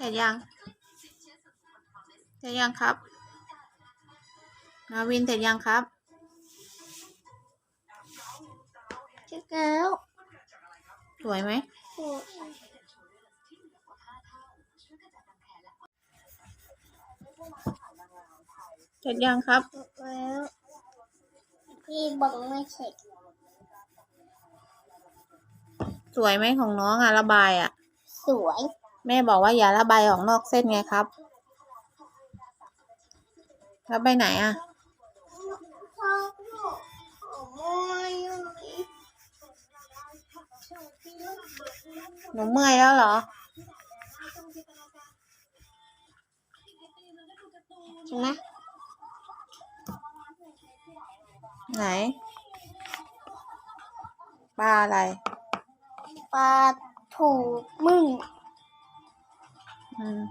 เสร็จยัง เสร็จยังครับ นาวินเสร็จยังครับเช็ดแล้วสวยไหมโอ้เสร็จยังครับเช็ดแล้วพี่บอกไม่เสร็จสวยไหมของน้องอะระบายอะ สวย แม่บอกว่าอย่าระบายออกนอกเส้นไงครับ แล้วไปไหนอะหนูเมื่อยแล้วเหรอใช่ไหมไหน ปลาอะไร ปลาถูกมึง 嗯。